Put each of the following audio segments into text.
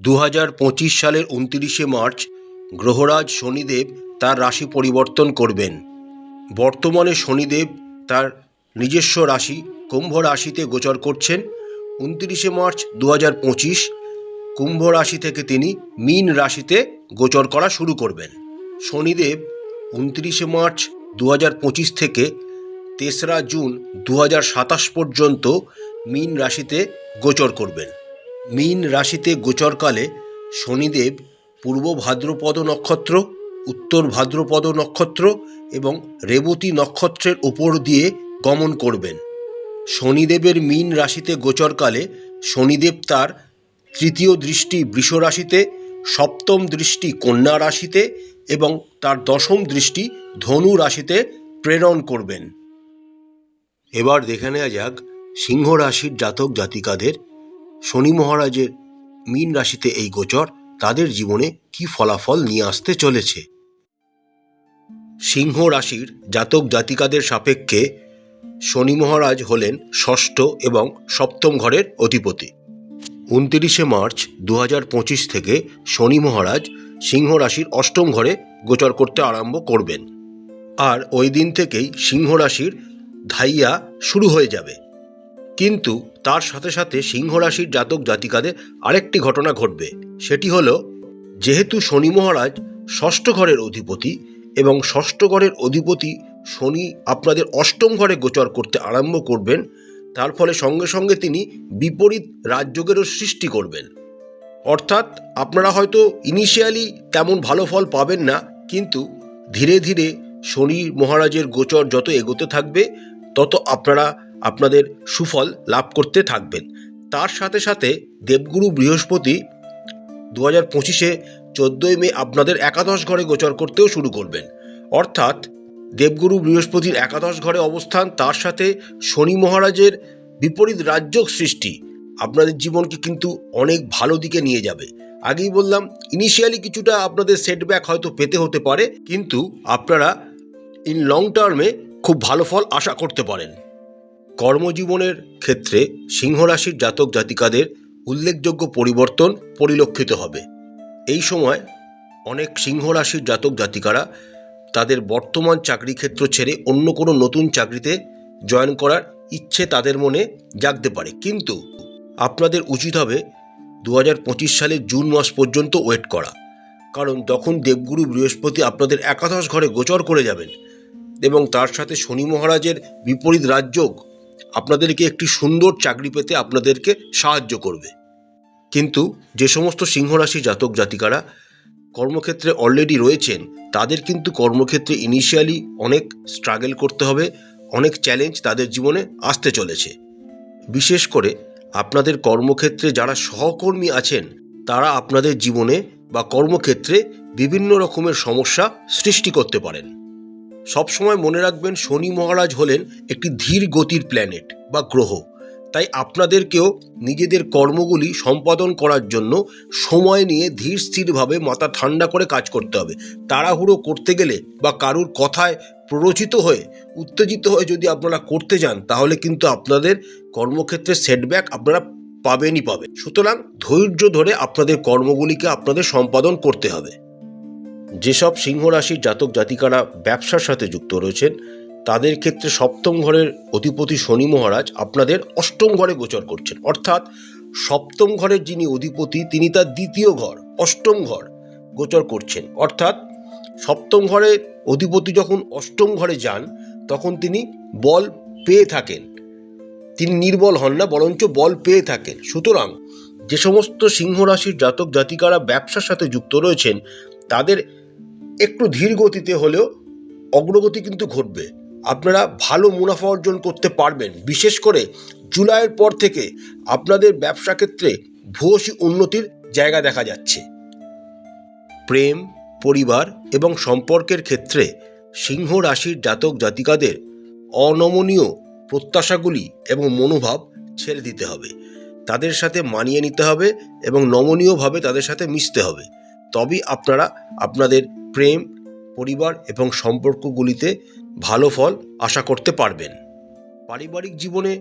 দু হাজার পঁচিশ সালের উনতিরিশে মার্চ গ্রহরাজ শনিদেব তার রাশি পরিবর্তন করবেন। বর্তমানে শনিদেব তার নিজস্ব রাশি কুম্ভ রাশিতে গোচর করছেন। উনতিরিশে মার্চ দু হাজার পঁচিশ কুম্ভ রাশি থেকে তিনি মীন রাশিতে গোচর করা শুরু করবেন। শনিদেব উনত্রিশে মার্চ দু হাজার পঁচিশ থেকে তেসরা জুন দু হাজার সাতাশ পর্যন্ত মীন রাশিতে গোচর করবেন। মীন রাশিতে গোচরকালে শনিদেব পূর্ব ভাদ্রপদ নক্ষত্র, উত্তর ভাদ্রপদ নক্ষত্র এবং রেবতী নক্ষত্রের ওপর দিয়ে গমন করবেন। শনিদেবের মীন রাশিতে গোচরকালে শনিদেব তার তৃতীয় দৃষ্টি বৃষ রাশিতে, সপ্তম দৃষ্টি কন্যা রাশিতে এবং তার দশম দৃষ্টি ধনু রাশিতে প্রেরণ করবেন। এবার দেখে নেওয়া যাক সিংহ রাশির জাতক জাতিকাদের শনি মহারাজের মীন রাশিতে এই গোচর তাদের জীবনে কি ফলাফল নিয়ে আসতে চলেছে? সিংহ রাশির জাতক জাতিকাদের সাপেক্ষে শনি মহারাজ হলেন ষষ্ঠ এবং সপ্তম ঘরের অধিপতি। উনতিরিশে মার্চ দু থেকে শনি মহারাজ সিংহ রাশির অষ্টম ঘরে গোচর করতে আরম্ভ করবেন। আর ওই দিন থেকেই সিংহ রাশির ধাইয়া শুরু হয়ে যাবে। কিন্তু তার সাথে সাথে সিংহ রাশির জাতক জাতিকাদের আরেকটি ঘটনা ঘটবে। সেটি হলো, যেহেতু শনি মহারাজ ষষ্ঠ ঘরের অধিপতি এবং ষষ্ঠ ঘরের অধিপতি শনি আপনাদের অষ্টম ঘরে গোচর করতে আরম্ভ করবেন, তার ফলে সঙ্গে সঙ্গে তিনি বিপরীত রাজযোগেরও সৃষ্টি করবেন। অর্থাৎ আপনারা হয়তো ইনিশিয়ালি তেমন ভালো ফল পাবেন না, কিন্তু ধীরে ধীরে শনি মহারাজের গোচর যত এগোতে থাকবে, তত আপনারা আপনাদের সুফল লাভ করতে থাকবেন। তার সাথে সাথে দেবগুরু বৃহস্পতি দু হাজার পঁচিশে চোদ্দোই মে আপনাদের একাদশ ঘরে গোচর করতেও শুরু করবেন। অর্থাৎ দেবগুরু বৃহস্পতির একাদশ ঘরে অবস্থান, তার সাথে শনি মহারাজের বিপরীত রাজ্যক সৃষ্টি আপনাদের জীবনকে কিন্তু অনেক ভালো দিকে নিয়ে যাবে। আগেই বললাম ইনিশিয়ালি কিছুটা আপনাদের সেটব্যাক হয়তো পেতে হতে পারে, কিন্তু আপনারা ইন লং টার্মে খুব ভালো ফল আশা করতে পারেন। কর্মজীবনের ক্ষেত্রে সিংহ রাশির জাতক জাতিকাদের উল্লেখযোগ্য পরিবর্তন পরিলক্ষিত হবে। এই সময় অনেক সিংহ রাশির জাতক জাতিকারা তাদের বর্তমান চাকরি ক্ষেত্র ছেড়ে অন্য কোনো নতুন চাকরিতে জয়েন করার ইচ্ছে তাদের মনে জাগতে পারে। কিন্তু আপনাদের উচিত হবে দু হাজার পঁচিশ সালের জুন মাস পর্যন্ত ওয়েট করা। কারণ তখন দেবগুরু বৃহস্পতি আপনাদের একাদশ ঘরে গোচর করে যাবেন এবং তার সাথে শনি মহারাজের বিপরীত রাজযোগ আপনাদেরকে একটি সুন্দর চাকরি পেতে আপনাদেরকে সাহায্য করবে। কিন্তু যে সমস্ত সিংহরাশি জাতক জাতিকারা কর্মক্ষেত্রে অলরেডি রয়েছেন, তাদের কিন্তু কর্মক্ষেত্রে ইনিশিয়ালি অনেক স্ট্রাগল করতে হবে, অনেক চ্যালেঞ্জ তাদের জীবনে আসতে চলেছে। বিশেষ করে আপনাদের কর্মক্ষেত্রে যারা সহকর্মী আছেন, তারা আপনাদের জীবনে বা কর্মক্ষেত্রে বিভিন্ন রকমের সমস্যা সৃষ্টি করতে পারেন। সবসময় মনে রাখবেন শনি মহারাজ হলেন একটি ধীর গতির প্ল্যানেট বা গ্রহ। তাই আপনাদেরকেও নিজেদের কর্মগুলি সম্পাদন করার জন্য সময় নিয়ে ধীর স্থিরভাবে মাথা ঠান্ডা করে কাজ করতে হবে। তাড়াহুড়ো করতে গেলে বা কারুর কথায় প্ররোচিত হয়ে, উত্তেজিত হয়ে যদি আপনারা করতে যান, তাহলে কিন্তু আপনাদের কর্মক্ষেত্রে সেটব্যাক আপনারা পাবেনই পাবেন। সুতরাং ধৈর্য ধরে আপনাদের কর্মগুলিকে আপনাদের সম্পাদন করতে হবে। যেসব সিংহ রাশির জাতক জাতিকারা ব্যবসার সাথে যুক্ত রয়েছেন, তাদের ক্ষেত্রে সপ্তম ঘরের অধিপতি শনি মহারাজ আপনাদের অষ্টম ঘরে গোচর করছেন। অর্থাৎ সপ্তম ঘরের যিনি অধিপতি, তিনি তার দ্বিতীয় ঘর, অষ্টম ঘর গোচর করছেন। অর্থাৎ সপ্তম ঘরে অধিপতি যখন অষ্টম ঘরে যান, তখন তিনি বল পেয়ে থাকেন। তিনি নির্বল হন না, বরঞ্চ বল পেয়ে থাকেন। সুতরাং যে সমস্ত সিংহ রাশির জাতক জাতিকারা ব্যবসার সাথে যুক্ত রয়েছেন, তাদের একটু ধীর গতিতে হলেও অগ্রগতি কিন্তু ঘটবে। আপনারা ভালো মুনাফা অর্জন করতে পারবেন। বিশেষ করে জুলাইয়ের পর থেকে আপনাদের ব্যবসা ক্ষেত্রে ভূয়সী উন্নতির জায়গা দেখা যাচ্ছে। প্রেম, পরিবার এবং সম্পর্কের ক্ষেত্রে সিংহ রাশির জাতক জাতিকাদের অনমনীয় প্রত্যাশাগুলি এবং মনোভাব ছেড়ে দিতে হবে। তাদের সাথে মানিয়ে নিতে হবে এবং নমনীয়ভাবে তাদের সাথে মিশতে হবে। তবেই আপনারা আপনাদের প্রেম, পরিবার এবং সম্পর্কগুলিতে ভালো ফল আশা করতে পারবেন। পারিবারিক জীবনে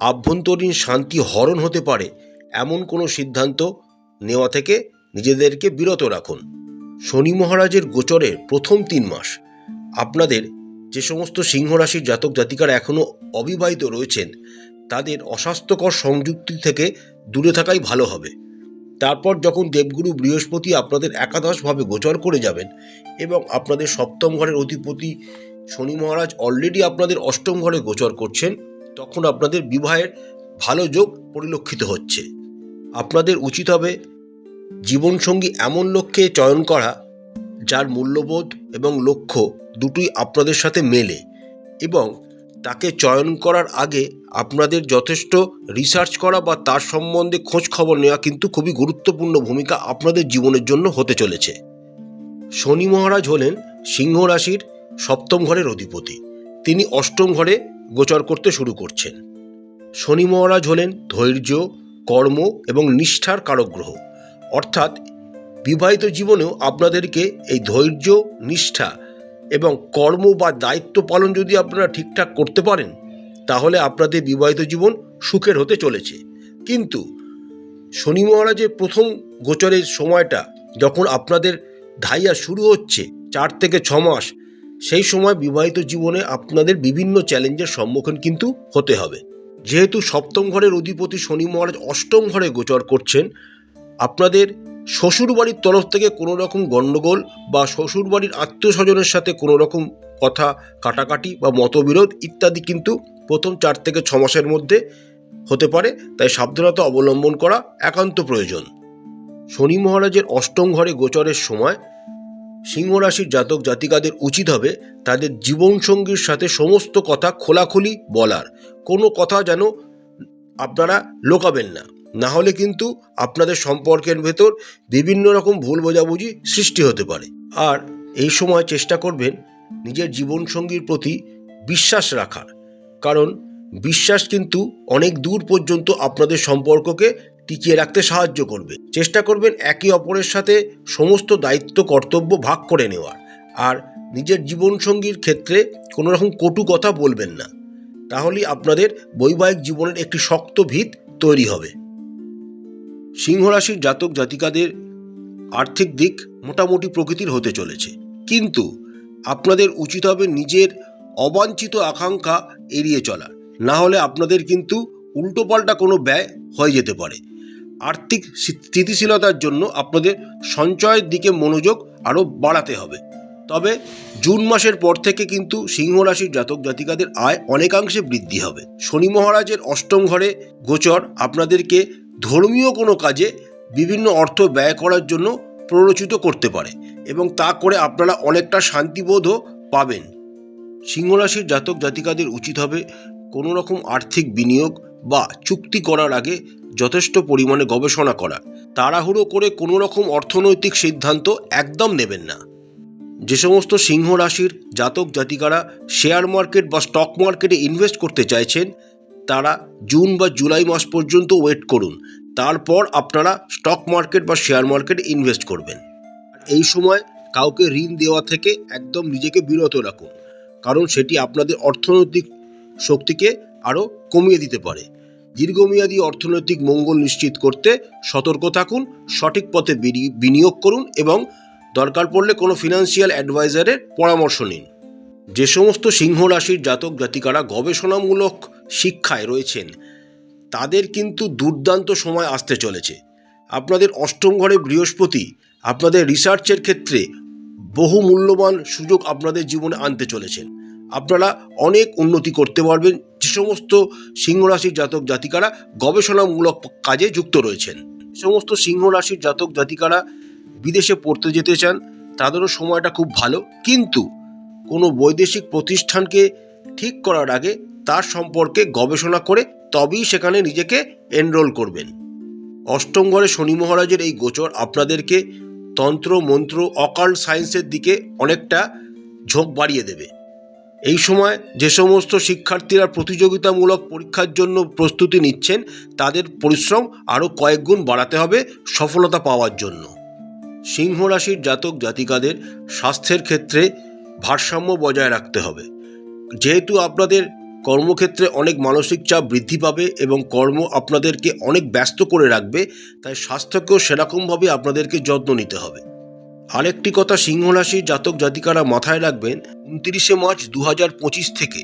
আভ্যন্তরীণ শান্তি হরণ হতে পারে এমন কোনো সিদ্ধান্ত নেওয়া থেকে নিজেদেরকে বিরত রাখুন। শনি মহারাজের গোচরের প্রথম তিন মাস আপনাদের যে সমস্ত সিংহরাশির জাতক জাতিকারা এখনও অবিবাহিত রয়েছেন, তাদের অস্বাস্থ্যকর সংযুক্তি থেকে দূরে থাকাই ভালো হবে। তারপর যখন দেবগুরু বৃহস্পতি আপনাদের একাদশভাবে গোচর করে যাবেন এবং আপনাদের সপ্তম ঘরের অধিপতি শনি মহারাজ অলরেডি আপনাদের অষ্টম ঘরে গোচর করছেন, তখন আপনাদের বিবাহের ভালো যোগ পরিলক্ষিত হচ্ছে। আপনাদের উচিত হবে জীবনসঙ্গী এমন লক্ষ্যে চয়ন করা যার মূল্যবোধ এবং লক্ষ্য দুটোই আপনাদের সাথে মেলে এবং তাকে চয়ন করার আগে আপনাদের যথেষ্ট রিসার্চ করা বা তার সম্বন্ধে খোঁজ খবর নেওয়া কিন্তু খুবই গুরুত্বপূর্ণ ভূমিকা আপনাদের জীবনের জন্য হতে চলেছে। শনি মহারাজ হলেন সিংহ রাশির সপ্তম ঘরের অধিপতি। তিনি অষ্টম ঘরে গোচর করতে শুরু করছেন। শনি মহারাজ হলেন ধৈর্য, কর্ম এবং নিষ্ঠার কারক গ্রহ অর্থাৎ বিবাহিত জীবনেও আপনাদেরকে এই ধৈর্য, নিষ্ঠা এবং কর্ম বা দায়িত্ব পালন যদি আপনারা ঠিকঠাক করতে পারেন, তাহলে আপনাদের বিবাহিত জীবন সুখের হতে চলেছে। কিন্তু শনি মহারাজের প্রথম গোচরের সময়টা যখন আপনাদের ধাইয়া শুরু হচ্ছে চার থেকে ছ মাস, সেই সময় বিবাহিত জীবনে আপনাদের বিভিন্ন চ্যালেঞ্জের সম্মুখীন কিন্তু হতে হবে। যেহেতু সপ্তম ঘরের অধিপতি শনি মহারাজ অষ্টম ঘরে গোচর করছেন, আপনাদের শ্বশুরবাড়ির তরফ থেকে কোনো রকম গণ্ডগোল বা শ্বশুরবাড়ির আত্মীয় স্বজনের সাথে কোনো রকম কথা কাটাকাটি বা মতবিরোধ ইত্যাদি কিন্তু প্রথম চার থেকে ছ মাসের মধ্যে হতে পারে। তাই সাবধানতা অবলম্বন করা একান্ত প্রয়োজন। শনি মহারাজের অষ্টম ঘরে গোচরের সময় সিংহ রাশির জাতক জাতিকাদের উচিত হবে তাদের জীবনসঙ্গীর সাথে সমস্ত কথা খোলাখুলি বলার। কোনো কথা যেন আপনারা লোকাবেন না। না হলে কিন্তু আপনাদের সম্পর্কের ভেতর বিভিন্ন রকম ভুল বোঝাবুঝি সৃষ্টি হতে পারে। আর এই সময় চেষ্টা করবেন নিজের জীবনসঙ্গীর প্রতি বিশ্বাস রাখার। কারণ বিশ্বাস কিন্তু অনেক দূর পর্যন্ত আপনাদের সম্পর্ককে টিকিয়ে রাখতে সাহায্য করবে। চেষ্টা করবেন একে অপরের সাথে সমস্ত দায়িত্ব, কর্তব্য ভাগ করে নেওয়ার। আর নিজের জীবনসঙ্গীর ক্ষেত্রে কোনো রকম কটু কথা বলবেন না। তাহলেই আপনাদের বৈবাহিক জীবনের একটি শক্ত ভিত তৈরি হবে। সিংহ রাশির জাতক জাতিকাদের আর্থিক দিক মোটামুটি প্রকৃতির হতে চলেছে। কিন্তু আপনাদের উচিত হবে নিজের অবাঞ্ছিত আকাঙ্ক্ষা এড়িয়ে চলা। না হলে আপনাদের কিন্তু উল্টোপাল্টা কোনো ব্যয় হয়ে যেতে পারে। আর্থিক স্থিতিশীলতার জন্য আপনাদের সঞ্চয়ের দিকে মনোযোগ আরও বাড়াতে হবে। তবে জুন মাসের পর থেকে কিন্তু সিংহ রাশির জাতক জাতিকাদের আয় অনেকাংশে বৃদ্ধি হবে। শনি মহারাজের অষ্টম ঘরে গোচর আপনাদেরকে ধর্মীয় কোনো কাজে বিভিন্ন অর্থ ব্যয় করার জন্য প্ররোচিত করতে পারে এবং তা করে আপনারা অনেকটা শান্তিবোধও পাবেন। সিংহরাশির জাতক জাতিকাদের উচিত হবে কোনো রকম আর্থিক বিনিয়োগ বা চুক্তি করার আগে যথেষ্ট পরিমাণে গবেষণা করা। তাড়াহুড়ো করে কোনো রকম অর্থনৈতিক সিদ্ধান্ত একদম নেবেন না। যে সমস্ত সিংহ রাশির জাতক জাতিকারা শেয়ার মার্কেট বা স্টক মার্কেটে ইনভেস্ট করতে চাইছেন তারা জুন বা জুলাই মাস পর্যন্ত ওয়েট করুন। তারপর আপনারা স্টক মার্কেট বা শেয়ার মার্কেটে ইনভেস্ট করবেন। এই সময় কাউকে ঋণ দেওয়া থেকে একদম নিজেকে বিরত রাখুন। কারণ সেটি আপনাদের অর্থনৈতিক শক্তিকে আরও কমিয়ে দিতে পারে। দীর্ঘমেয়াদী অর্থনৈতিক মঙ্গল নিশ্চিত করতে সতর্ক থাকুন, সঠিক পথে বিনি- বিনিয়োগ করুন এবং দরকার পড়লে কোনো ফিনান্সিয়াল অ্যাডভাইজারের পরামর্শ নিন। যে সমস্ত সিংহ রাশির জাতক জাতিকারা গবেষণামূলক শিক্ষায় রয়েছেন। তাদের কিন্তু দুর্দান্ত সময় আসতে চলেছে। আপনাদের অষ্টম ঘরে বৃহস্পতি আপনাদের রিসার্চের ক্ষেত্রে বহু মূল্যবান সুযোগ আপনাদের জীবনে আনতে চলেছেন। আপনারা অনেক উন্নতি করতে পারবেন। যে সমস্ত সিংহ রাশির জাতক জাতিকারা গবেষণামূলক কাজে যুক্ত রয়েছেন। সমস্ত সিংহ রাশির জাতক জাতিকারা বিদেশে পড়তে যেতে চান, তাদেরও সময়টা খুব ভালো। কিন্তু কোনো বৈদেশিক প্রতিষ্ঠানকে ঠিক করার আগে তার সম্পর্কে গবেষণা করে তবেই সেখানে নিজেকে এনরোল করবেন। অষ্টম ঘরে শনি মহারাজের এই গোচর আপনাদেরকে তন্ত্র, মন্ত্র অকাল্ট সায়েন্সের দিকে অনেকটা ঝোঁক বাড়িয়ে দেবে। এই সময় যে সমস্ত শিক্ষার্থীরা প্রতিযোগিতামূলক পরীক্ষার জন্য প্রস্তুতি নিচ্ছেন, তাদের পরিশ্রম আরও কয়েক গুণ বাড়াতে হবে সফলতা পাওয়ার জন্য। সিংহ রাশির জাতক জাতিকাদের স্বাস্থ্যের ক্ষেত্রে ভারসাম্য বজায় রাখতে হবে। যেহেতু আপনাদের কর্মক্ষেত্রে অনেক মানসিক চাপ বৃদ্ধি পাবে এবং কর্ম আপনাদেরকে অনেক ব্যস্ত করে রাখবে, তাই স্বাস্থ্যকেও সেরকমভাবে আপনাদেরকে যত্ন নিতে হবে। আরেকটি কথা সিংহ রাশির জাতক জাতিকারা মাথায় রাখবেন, উনত্রিশে মার্চ দু থেকে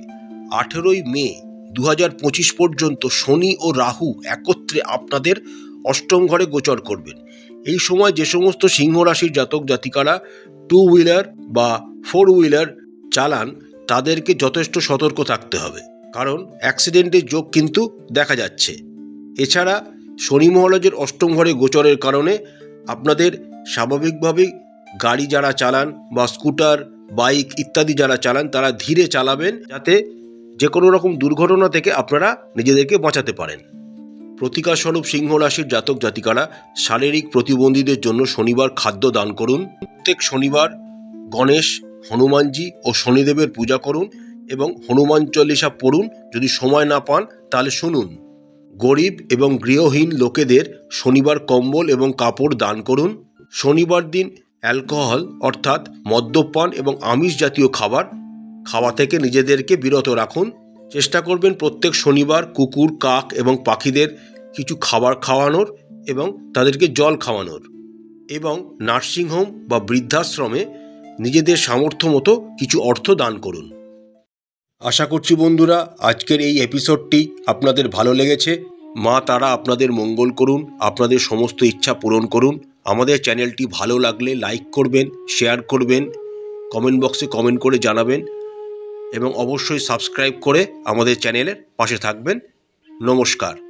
আঠেরোই মে দু পর্যন্ত শনি ও রাহু একত্রে আপনাদের অষ্টম ঘরে গোচর করবেন। এই সময় যে সমস্ত সিংহ রাশির জাতক জাতিকারা টু হুইলার বা ফোর হুইলার চালান তাদেরকে যথেষ্ট সতর্ক থাকতে হবে। কারণ অ্যাক্সিডেন্টের যোগ কিন্তু দেখা যাচ্ছে। এছাড়া শনি মহারাজের অষ্টম ঘরে গোচরের কারণে আপনাদের স্বাভাবিকভাবেই গাড়ি যারা চালান বা স্কুটার, বাইক ইত্যাদি যারা চালান, তারা ধীরে চালাবেন যাতে যে কোনো রকম দুর্ঘটনা থেকে আপনারা নিজেদেরকে বাঁচাতে পারেন। প্রতিকারস্বরূপ সিংহ রাশির জাতক জাতিকারা শারীরিক প্রতিবন্ধীদের জন্য শনিবার খাদ্য দান করুন। প্রত্যেক শনিবার গণেশ হনুমানজি ও শনিদেবের পূজা করুন এবং হনুমান চল্লিশা পড়ুন, যদি সময় না পান, তাহলে শুনুন। গরিব এবং গৃহহীন লোকেদের শনিবার কম্বল এবং কাপড় দান করুন। শনিবার দিন অ্যালকোহল, অর্থাৎ মদ্যপান এবং আমিষ জাতীয় খাবার খাওয়া থেকে নিজেদেরকে বিরত রাখুন। চেষ্টা করবেন প্রত্যেক শনিবার কুকুর, কাক এবং পাখিদের কিছু খাবার খাওয়ানোর এবং তাদেরকে জল খাওয়ানোর। এবং নার্সিংহোম বা বৃদ্ধাশ্রমে নিজেদের সামর্থ্য মতো কিছু অর্থ দান করুন। আশা করছি বন্ধুরা, আজকের এই এপিসোডটি আপনাদের ভালো লেগেছে। মা, তারা আপনাদের মঙ্গল করুন, আপনাদের সমস্ত ইচ্ছা পূরণ করুন। আমাদের চ্যানেলটি ভালো লাগলে লাইক করবেন, শেয়ার করবেন, কমেন্ট বক্সে কমেন্ট করে জানাবেন এবং অবশ্যই সাবস্ক্রাইব করে আমাদের চ্যানেলের পাশে থাকবেন। নমস্কার।